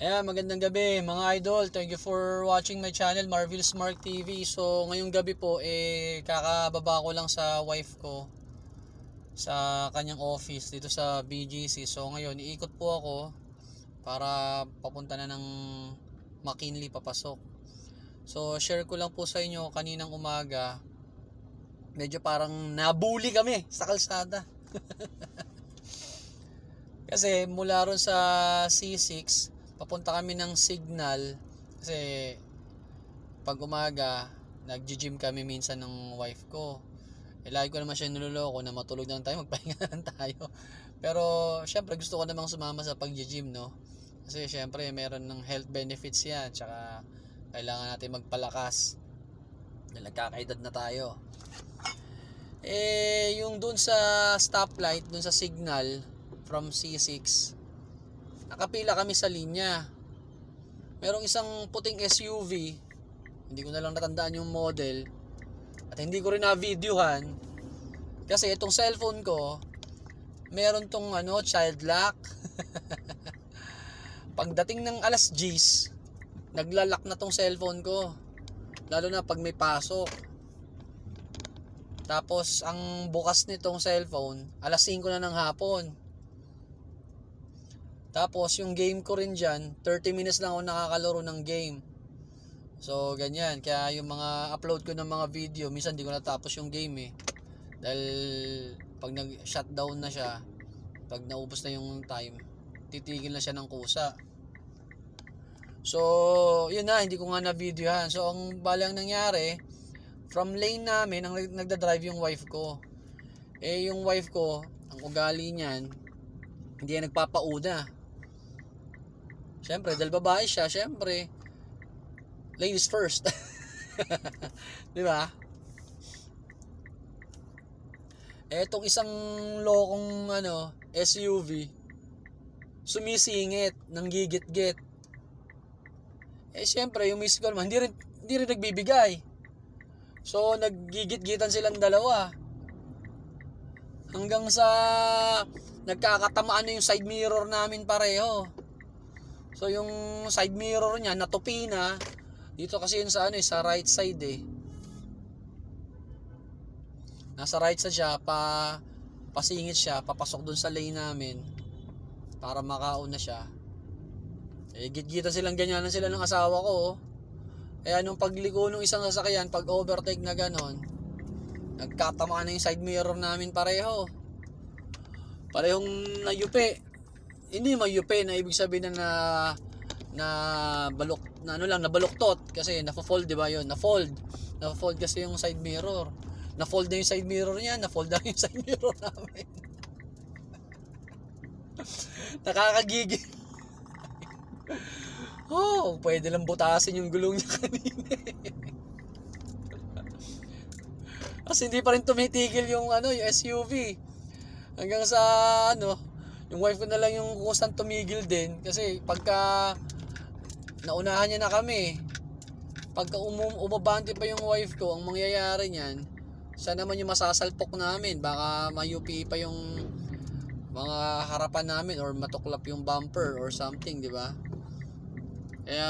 Ayan, magandang gabi mga idol. Thank you for watching my channel, Marvel Smart TV. So, ngayong gabi po, eh, kakababa ko lang sa wife ko sa kanyang office dito sa BGC. So, ngayon, iikot po ako para papunta na ng McKinley papasok. So, share ko lang po sa inyo kaninang umaga. Medyo parang nabuli kami sa kalsada. Kasi mula ron sa C6, papunta kami ng signal kasi pag umaga nagji-gym kami minsan ng wife ko. Eh, lagi ko naman siya niloloko na matulog na lang tayo magpahinga na lang tayo. Pero syempre gusto ko namang sumama sa pag-gym no? Kasi syempre meron ng health benefits yan tsaka kailangan natin magpalakas nagkakaedad na tayo. Eh yung dun sa stoplight dun sa signal from C6 nakapila kami sa linya. Merong isang puting SUV, hindi ko na lang natandaan yung model, at hindi ko rin na-videohan, kasi itong cellphone ko, meron tong ano, child lock. Pagdating ng alas 10, naglalak na tong cellphone ko. Lalo na pag may pasok. Tapos, ang bukas nitong cellphone, alas 5 na ng hapon. Tapos yung game ko rin dyan, 30 minutes lang ako nakakalaro ng game. So ganyan, kaya yung mga upload ko ng mga video, minsan di ko natapos yung game eh. Dahil pag nag-shutdown na siya, pag naubos na yung time, titigil na siya ng kusa. So, yun na, hindi ko nga na-videohan. So, ang balang nangyari, from lane namin, ang nag- nagda-drive yung wife ko. Eh, yung wife ko, ang ugali niyan, hindi yan nagpapauna. Siyempre, dahil babae siya, siyempre, ladies first. Di ba? Itong isang lokong ano, SUV, sumisingit, nang gigit-git. Eh, siyempre, yung miss call man, hindi rin, hindi rin nagbibigay. So, naggigit-gitan silang dalawa. Hanggang sa nagkakatamaan na yung side mirror namin pareho. So yung side mirror niya natupi na dito kasi yun sa ano eh, sa right side eh. Nasa right side siya pa pasingit siya papasok dun sa lane namin para makauna siya. Eh gitgitan silang ganyan sila ng asawa ko. oh. Kaya nung pagliko ng isang sasakyan, pag overtake na ganon, nagkatamaan na yung side mirror namin pareho. Parehong nayupi hindi mayupi na ibig sabihin na na, na balok na ano lang nabaluktot kasi na-fold di ba yun? Na-fold. Na-fold kasi yung side mirror. Na-fold na yung side mirror niya na-fold na yung side mirror namin. Nakakagigil oh pwede lang butasin yung gulong niya kanina. Kasi hindi pa rin tumitigil yung ano yung SUV hanggang sa ano yung wife ko na lang yung constant tumigil din kasi pagka naunahan niya na kami pagka umum umabante pa yung wife ko ang mangyayari niyan siya naman yung masasalpok namin. Baka mayupi pa yung mga harapan namin or matuklap yung bumper or something di ba? Kaya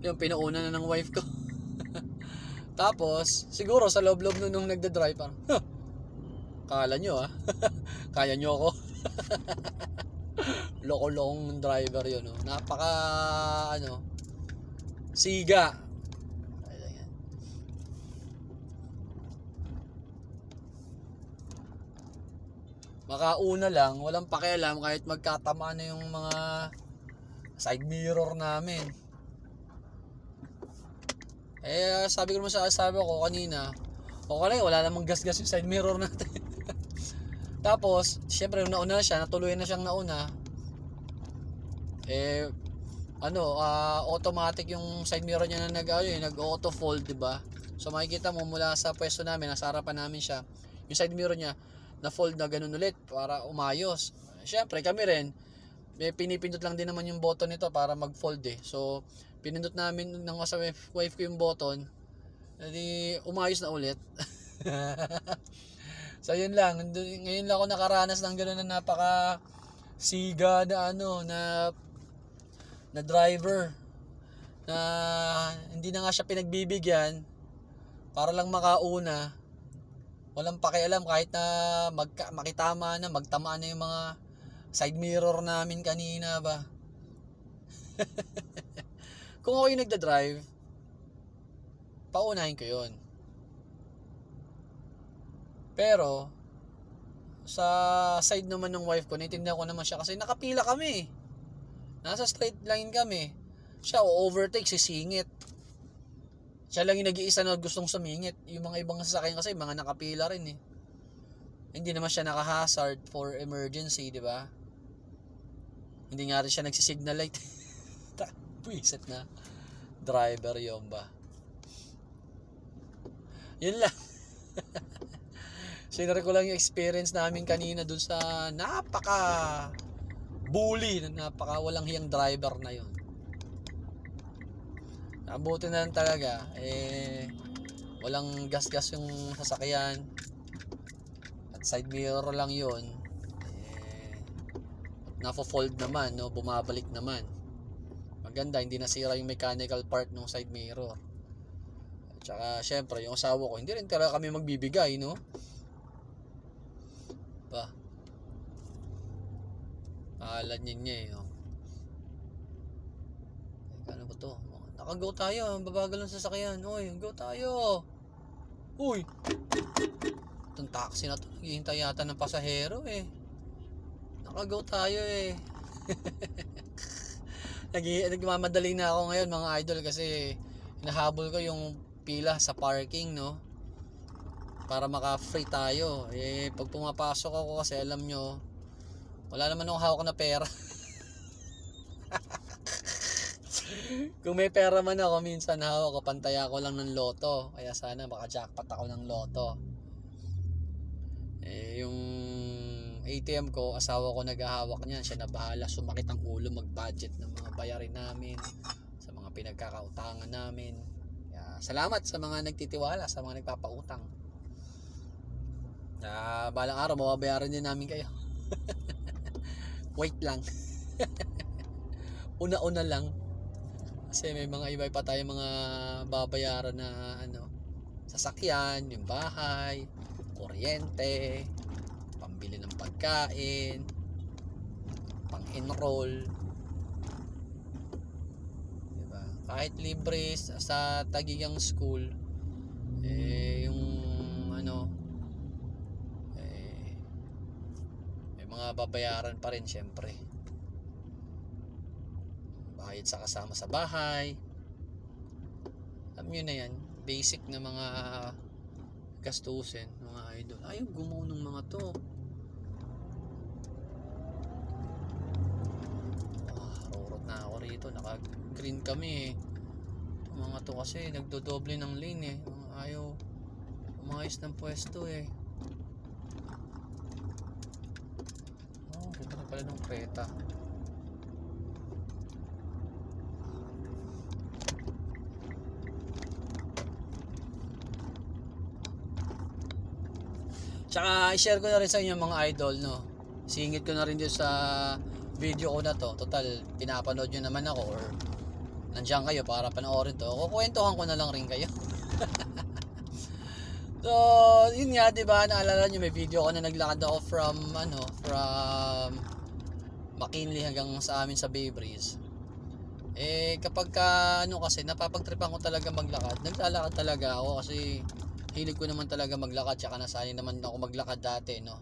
yung pinauna na ng wife ko. Tapos siguro sa loob-loob nun nung nagda-drive parang huh, Kala nyo ah. Kaya nyo ako. Loko-lokong driver yun. Oh. Napaka ano siga. Makauna lang, walang pakialam kahit magkatama na yung mga side mirror namin. Eh, sabi ko naman sa asawa ko kanina, okay wala namang gas-gas yung side mirror natin. Tapos, syempre yung nauna siya, natuloy na siyang nauna. Eh, ano, ah, automatic yung side mirror niya na nag, ano, eh, nag-auto fold, di ba? So makikita mo mula sa pwesto namin, nasa harapan namin siya, yung side mirror niya, na fold na ganun ulit para umayos. Syempre, kami rin, may pinipindot lang din naman yung button nito para mag-fold eh. So, pinindot namin ng sa wife ko yung button, edi umayos na ulit. so, yun lang. Ngayon lang ako nakaranas ng gano'n na napaka siga na ano, na na driver na hindi na nga siya pinagbibigyan para lang makauna. Walang pakialam kahit na magka, makitama na, magtama na yung mga side mirror namin kanina ba. Kung ako yung nagda-drive, paunahin ko yon. Pero, sa side naman ng wife ko, naintindihan ko naman siya kasi nakapila kami. Nasa straight line kami. Siya o-overtake, sisingit. Siya lang yung nag-iisa na gustong sumingit. Yung mga ibang sasakyan kasi, mga nakapila rin eh. Hindi naman siya naka-hazard for emergency, di ba? Hindi nga rin siya nagsisignal light. Pwisit na. Driver yun ba? Yun lang. Sinare ko lang yung experience namin kanina dun sa napaka bully, na napaka walang hiyang driver na yun. Abuti na lang talaga, eh, walang gas-gas yung sasakyan. At side mirror lang yun. Eh, nafo-fold naman, no? bumabalik naman. Maganda, hindi nasira yung mechanical part ng side mirror. At saka, syempre, yung asawa ko, hindi rin talaga kami magbibigay, no? Ba? Alan niya niya eh. Oh. Teka, ano ba to? Naka-go tayo. Babagal ng sasakyan. Uy, go tayo. Uy! Itong taxi na to. Naghihintay yata ng pasahero eh. Naka-go tayo eh. Nag nagmamadali na ako ngayon mga idol kasi hinahabol ko yung pila sa parking no para maka-free tayo. Eh, pag pumapasok ako kasi alam nyo, wala naman akong hawak na pera. Kung may pera man ako, minsan hawak ko, pantaya ko lang ng loto. Kaya sana maka-jackpot ako ng loto. Eh, yung ATM ko, asawa ko naghahawak niyan. Siya na bahala, sumakit ang ulo mag-budget ng mga bayarin namin, sa mga pinagkakautangan namin. Kaya, salamat sa mga nagtitiwala, sa mga nagpapautang. Ah, balang araw mababayaran din namin kayo. Wait lang. Una-una lang. Kasi may mga iba pa tayo mga babayaran na ano, sasakyan, yung bahay, kuryente, pambili ng pagkain, pang-enroll. Diba? Kahit libre sa tagigang school, eh, mga babayaran pa rin syempre. Bayad sa kasama sa bahay. Alam nyo na yan basic na mga gastusin mga idol. Ayaw gumaw ng mga to. Ah, rorot na ako rito naka green kami eh. Mga to kasi nagdodoble ng lane eh. Ayaw umayos ng pwesto eh oh na pala ng kreta Tsaka i-share ko na rin sa inyo mga idol no. Singit ko na rin dito sa video ko na to. Total pinapanood nyo naman ako or nandiyan kayo para panoorin to. Kukwentuhan ko na lang rin kayo. so, yun nga 'di ba? Naalala nyo may video ko na naglakad ako from ano, from McKinley hanggang sa amin sa Bay Breeze. Eh kapag ka ano kasi napapagtripan ko talaga maglakad, naglalakad talaga ako kasi hilig ko naman talaga maglakad tsaka nasanay naman ako maglakad dati no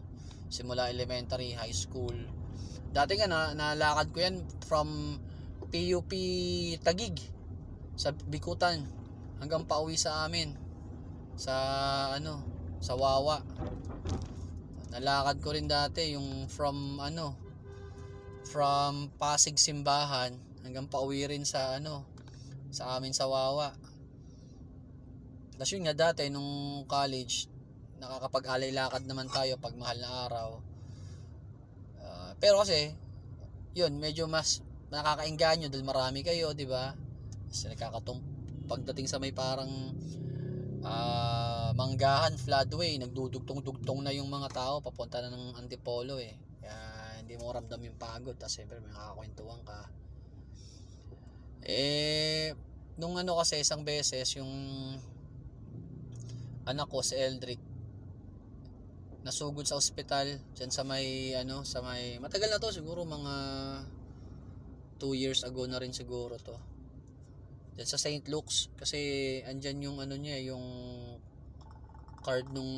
simula elementary high school dati nga na, nalakad ko yan from PUP Tagig sa Bikutan hanggang pauwi sa amin sa ano sa Wawa nalakad ko rin dati yung from ano from Pasig Simbahan hanggang pauwi rin sa ano sa amin sa Wawa tapos yun nga dati nung college, nakakapag-alay lakad naman tayo pag mahal na araw. Ah, pero kasi, yun, medyo mas nakakainganyo dahil marami kayo, di ba? Kasi nakakatung pagdating sa may parang ah, manggahan, floodway, nagdudugtong-dugtong na yung mga tao papunta na ng Antipolo eh. Kaya hindi mo ramdam yung pagod. Tapos siyempre may nakakwentuhan ka. Eh, nung ano kasi isang beses, yung anak ko si Eldrick, nasugod sa ospital, dyan sa may, ano, sa may, matagal na to, siguro mga 2 years ago na rin siguro to. Dyan sa St. Luke's, kasi andyan yung ano niya, yung card nung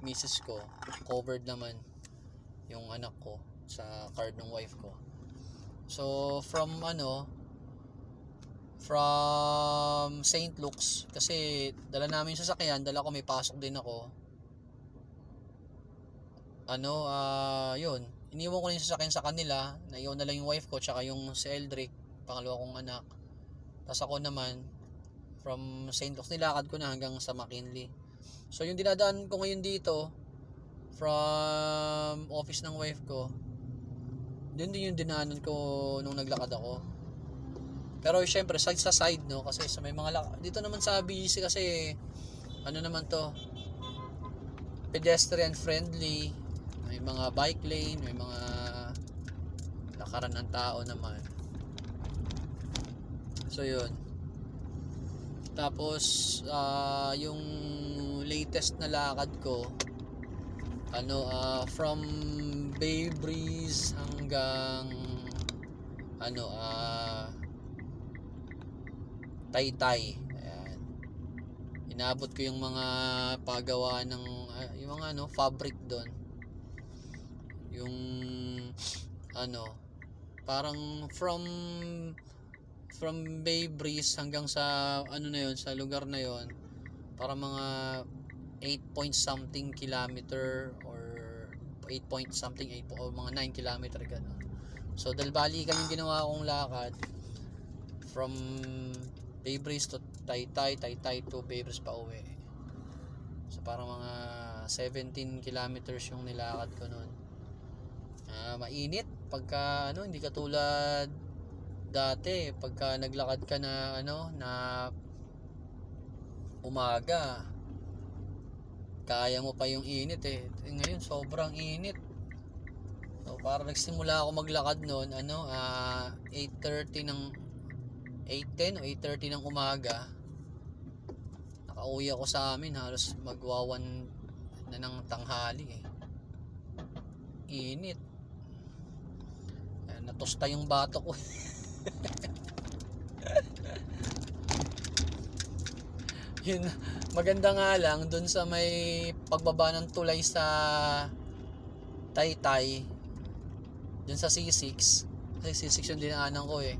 misis ko, covered naman yung anak ko sa card ng wife ko. So, from ano, from St. Luke's, kasi dala namin yung sasakyan, dala ko may pasok din ako. Ano, ah, yun, iniwan ko na yung sasakyan sa kanila, naiwan na lang yung wife ko, tsaka yung si Eldrick, pangalawa kong anak. Tapos ako naman, from St. Luke's, nilakad ko na hanggang sa McKinley. So, yung dinadaan ko ngayon dito, from office ng wife ko, yun din yung dinaanan ko nung naglakad ako. Pero syempre, side sa side, no? Kasi sa may mga lak- Dito naman sa BC kasi, ano naman to, pedestrian friendly, may mga bike lane, may mga lakaran ng tao naman. So yun. Tapos ah, yung latest na lakad ko ano ah, from Bay Breeze hanggang ano ah Taytay. Ayan. Inabot ko yung mga pagawa ng ah, yung mga ano fabric doon. Yung ano parang from from Bay Breeze hanggang sa ano na yon sa lugar na yon para mga 8 point something kilometer or 8 point something 8 po, o mga 9 kilometer gano'n. So dahil balikan yung ginawa kong lakad from Bay Breeze to Taytay, Taytay to Bay Breeze pa uwi. So parang mga 17 kilometers yung nilakad ko noon. Ah, mainit pagka ano hindi katulad dati pagka naglakad ka na ano na umaga kaya mo pa yung init eh. Eh, Ngayon sobrang init. So para nagsimula ako maglakad noon, ano, ah 8:30 ng 8:10 o 8:30 ng umaga. Nakauwi ako sa amin, halos magwawan na ng tanghali eh. Init. Eh, Natusta yung bato ko. Yun, maganda nga lang dun sa may pagbaba ng tulay sa Taytay dun sa C6 kasi C6 yung dinaanan ko eh.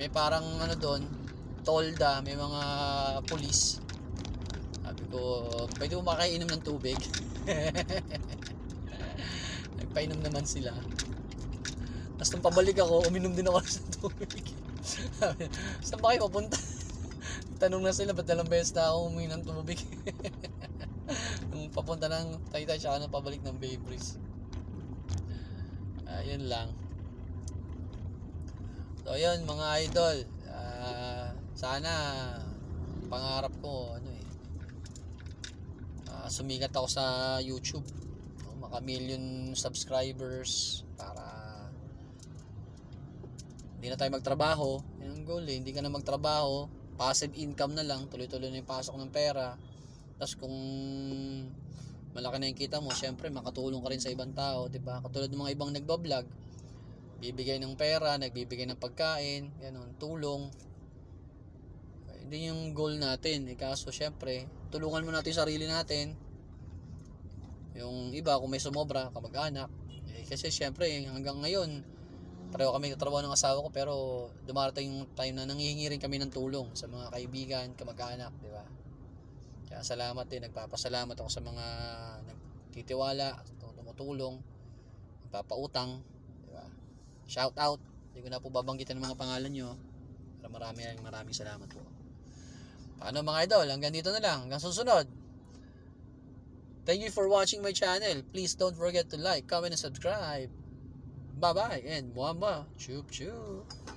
May parang ano doon tolda may mga pulis. Sabi ko pwede mo makainom ng tubig? Nagpainom naman sila tapos nung pabalik ako uminom din ako sa tubig. Saan ba kayo papunta? Tanong na sila ba't dalang beses na ako uminom ng tubig? Nung papunta ng Taytay tsaka nung pabalik ng Bay Breeze. Ayun lang. So ayun mga idol. Ah, sana pangarap ko ano eh. Ah, sumikat ako sa YouTube. No, maka million subscribers hindi na tayo magtrabaho. Yun ang goal eh. Hindi ka na magtrabaho. Passive income na lang. Tuloy-tuloy na yung pasok ng pera. Tapos kung malaki na yung kita mo syempre makatulong ka rin sa ibang tao di ba? Katulad ng mga ibang nagbablog. Bibigay ng pera nagbibigay ng pagkain ganun tulong. Hindi yung goal natin eh. Kaso syempre tulungan mo natin yung sarili natin. Yung iba kung may sumobra kamag-anak. Eh, kasi syempre hanggang ngayon pareho kami katrabaho ng asawa ko pero dumarating yung time na nangihingi rin kami ng tulong sa mga kaibigan, kamag-anak, di ba? Kaya salamat din, nagpapasalamat ako sa mga nagtitiwala, tumutulong, nagpapautang, di ba? Shout out, hindi ko na po babanggitin ang mga pangalan nyo. Pero marami maraming salamat po. Paano mga idol, hanggang dito na lang, hanggang susunod. Thank you for watching my channel. Please don't forget to like, comment, and subscribe. Bye bye and mwah mwah. Chup chup.